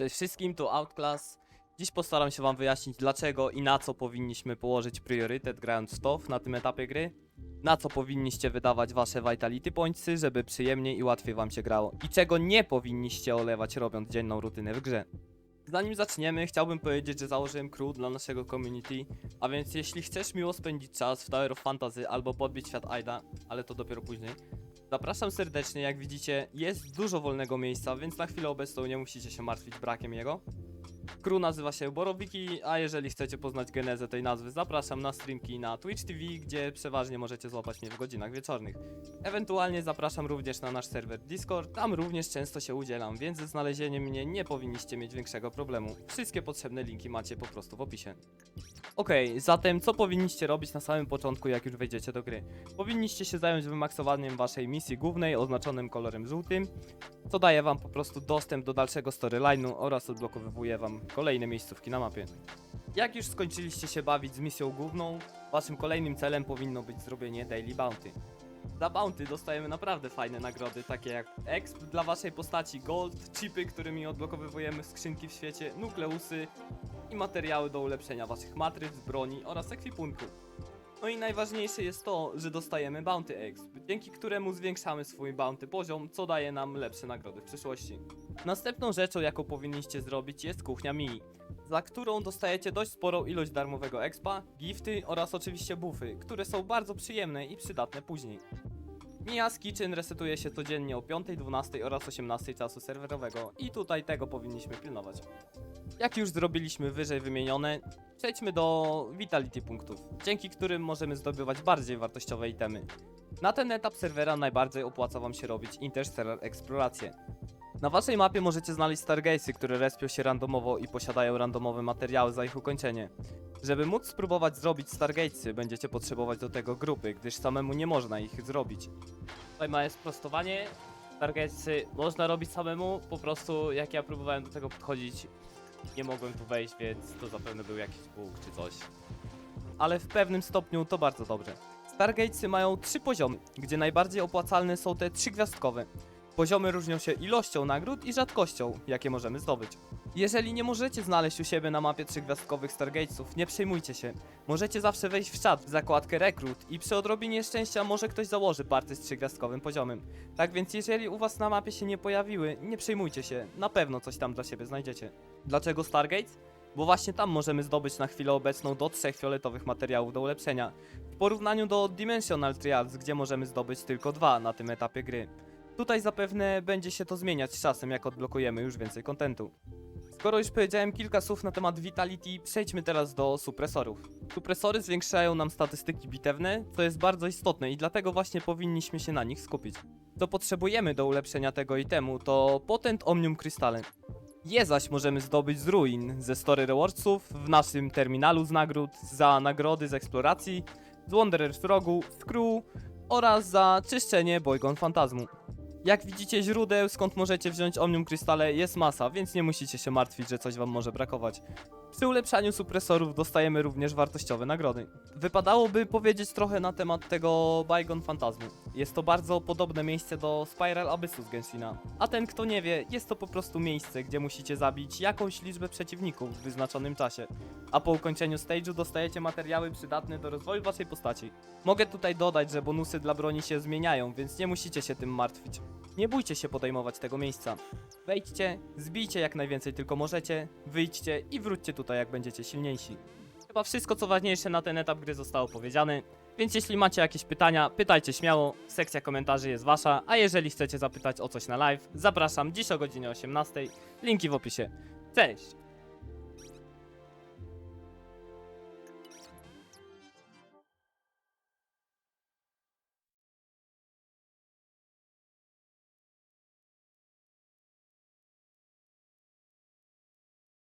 Cześć wszystkim, to Outclass. Dziś postaram się wam wyjaśnić dlaczego i na co powinniśmy położyć priorytet grając w TOF na tym etapie gry. Na co powinniście wydawać wasze Vitality Pointsy, żeby przyjemniej i łatwiej wam się grało. I czego nie powinniście olewać robiąc dzienną rutynę w grze. Zanim zaczniemy, chciałbym powiedzieć, że założyłem crew dla naszego community, a więc jeśli chcesz miło spędzić czas w Tower of Fantasy albo podbić świat Aida, ale to dopiero później, zapraszam serdecznie, jak widzicie jest dużo wolnego miejsca, więc na chwilę obecną nie musicie się martwić brakiem jego. Crew nazywa się Borowiki, a jeżeli chcecie poznać genezę tej nazwy, zapraszam na streamki na Twitch TV, gdzie przeważnie możecie złapać mnie w godzinach wieczornych. Ewentualnie zapraszam również na nasz serwer Discord, tam również często się udzielam, więc ze znalezieniem mnie nie powinniście mieć większego problemu. Wszystkie potrzebne linki macie po prostu w opisie. Okej, zatem co powinniście robić na samym początku, jak już wejdziecie do gry? Powinniście się zająć wymaksowaniem waszej misji głównej, oznaczonym kolorem żółtym, co daje wam po prostu dostęp do dalszego storyline'u oraz odblokowywuje wam kolejne miejscówki na mapie. Jak już skończyliście się bawić z misją główną, waszym kolejnym celem powinno być zrobienie Daily Bounty. Za Bounty dostajemy naprawdę fajne nagrody, takie jak exp dla waszej postaci Gold, chipy, którymi odblokowywujemy skrzynki w świecie, nukleusy i materiały do ulepszenia waszych matryc, broni oraz ekwipunku. No i najważniejsze jest to, że dostajemy Bounty Exp, dzięki któremu zwiększamy swój Bounty poziom, co daje nam lepsze nagrody w przyszłości. Następną rzeczą, jaką powinniście zrobić jest kuchnia mini, za którą dostajecie dość sporą ilość darmowego expa, gifty oraz oczywiście buffy, które są bardzo przyjemne i przydatne później. Mia's Kitchen resetuje się codziennie o 5, 12 oraz 18 czasu serwerowego i tutaj tego powinniśmy pilnować. Jak już zrobiliśmy wyżej wymienione, przejdźmy do Vitality punktów, dzięki którym możemy zdobywać bardziej wartościowe itemy. Na ten etap serwera najbardziej opłaca wam się robić Interstellar eksplorację. Na waszej mapie możecie znaleźć Stargaze'y, które respią się randomowo i posiadają randomowe materiały za ich ukończenie. Żeby móc spróbować zrobić Stargatesy, będziecie potrzebować do tego grupy, gdyż samemu nie można ich zrobić. Tutaj małe sprostowanie. Stargatesy można robić samemu, po prostu jak ja próbowałem do tego podchodzić, nie mogłem tu wejść, więc to zapewne był jakiś bóg czy coś. Ale w pewnym stopniu to bardzo dobrze. Stargatesy mają trzy poziomy, gdzie najbardziej opłacalne są te trzygwiazdkowe. Poziomy różnią się ilością nagród i rzadkością, jakie możemy zdobyć. Jeżeli nie możecie znaleźć u siebie na mapie trzygwiazdkowych Stargatesów, nie przejmujcie się. Możecie zawsze wejść w czat w zakładkę rekrut i przy odrobinie szczęścia może ktoś założy party z trzygwiazdkowym poziomem. Tak więc jeżeli u was na mapie się nie pojawiły, nie przejmujcie się, na pewno coś tam dla siebie znajdziecie. Dlaczego Stargates? Bo właśnie tam możemy zdobyć na chwilę obecną do trzech fioletowych materiałów do ulepszenia, w porównaniu do Dimensional Trials, gdzie możemy zdobyć tylko dwa na tym etapie gry. Tutaj zapewne będzie się to zmieniać z czasem, jak odblokujemy już więcej kontentu. Skoro już powiedziałem kilka słów na temat Vitality, przejdźmy teraz do supresorów. Supresory zwiększają nam statystyki bitewne, co jest bardzo istotne i dlatego właśnie powinniśmy się na nich skupić. Co potrzebujemy do ulepszenia tego itemu to Potent Omnium Crystale. Je zaś możemy zdobyć z ruin, ze Story Rewardsów, w naszym terminalu z nagród, za nagrody z eksploracji, z Wanderers Rogu, z Crew oraz za czyszczenie Boygon Fantazmu. Jak widzicie źródeł, skąd możecie wziąć Omnium Krystale jest masa, więc nie musicie się martwić, że coś wam może brakować. Przy ulepszaniu supresorów dostajemy również wartościowe nagrody. Wypadałoby powiedzieć trochę na temat tego Bygone Fantazmu. Jest to bardzo podobne miejsce do Spiral Abyssu z Genshina. A ten kto nie wie, jest to po prostu miejsce, gdzie musicie zabić jakąś liczbę przeciwników w wyznaczonym czasie. A po ukończeniu stage'u dostajecie materiały przydatne do rozwoju waszej postaci. Mogę tutaj dodać, że bonusy dla broni się zmieniają, więc nie musicie się tym martwić. Nie bójcie się podejmować tego miejsca. Wejdźcie, zbijcie jak najwięcej tylko możecie, wyjdźcie i wróćcie tutaj jak będziecie silniejsi. Chyba wszystko co ważniejsze na ten etap gry zostało powiedziane, więc jeśli macie jakieś pytania, pytajcie śmiało, sekcja komentarzy jest wasza, a jeżeli chcecie zapytać o coś na live, zapraszam dziś o godzinie 18, linki w opisie. Cześć!